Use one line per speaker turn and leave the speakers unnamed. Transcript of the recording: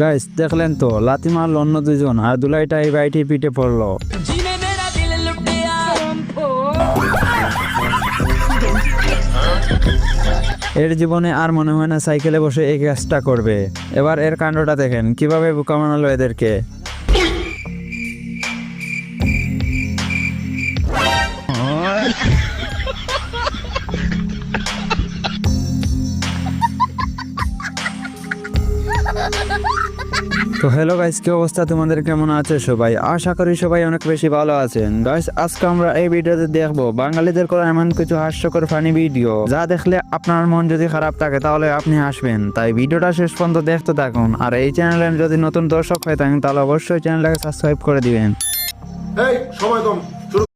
Guys দেখলেন তো লাতি মারল অন্য দুজন আর দুলাইটা এই বাইটি পিঠে পড়ল। এর জীবনে আর মনে হয় না সাইকেলে বসে এই কাজটা করবে। এবার এর কাণ্ডটা দেখেন, কীভাবে বোকামানালো এদেরকে। তো হ্যালো গাইস কি অবস্থা? তোমাদের কেমন আছে সবাই? আশা করি সবাই অনেক বেশি ভালো আছেন। গাইস আজকে আমরা এই ভিডিওতে দেখব বাঙালিদের করা এমন কিছু হাস্যকর ফানি ভিডিও যা দেখলে আপনার মন যদি খারাপ থাকে তাহলে আপনি হাসবেন। তাই ভিডিওটা শেষ পর্যন্ত দেখতে থাকুন। আর এই চ্যানেলে যদি নতুন দর্শক হয়ে থাকেন, তাহলে অবশ্যই চ্যানেলটাকে সাবস্ক্রাইব করে দিবেন।
এই, সময় শুরু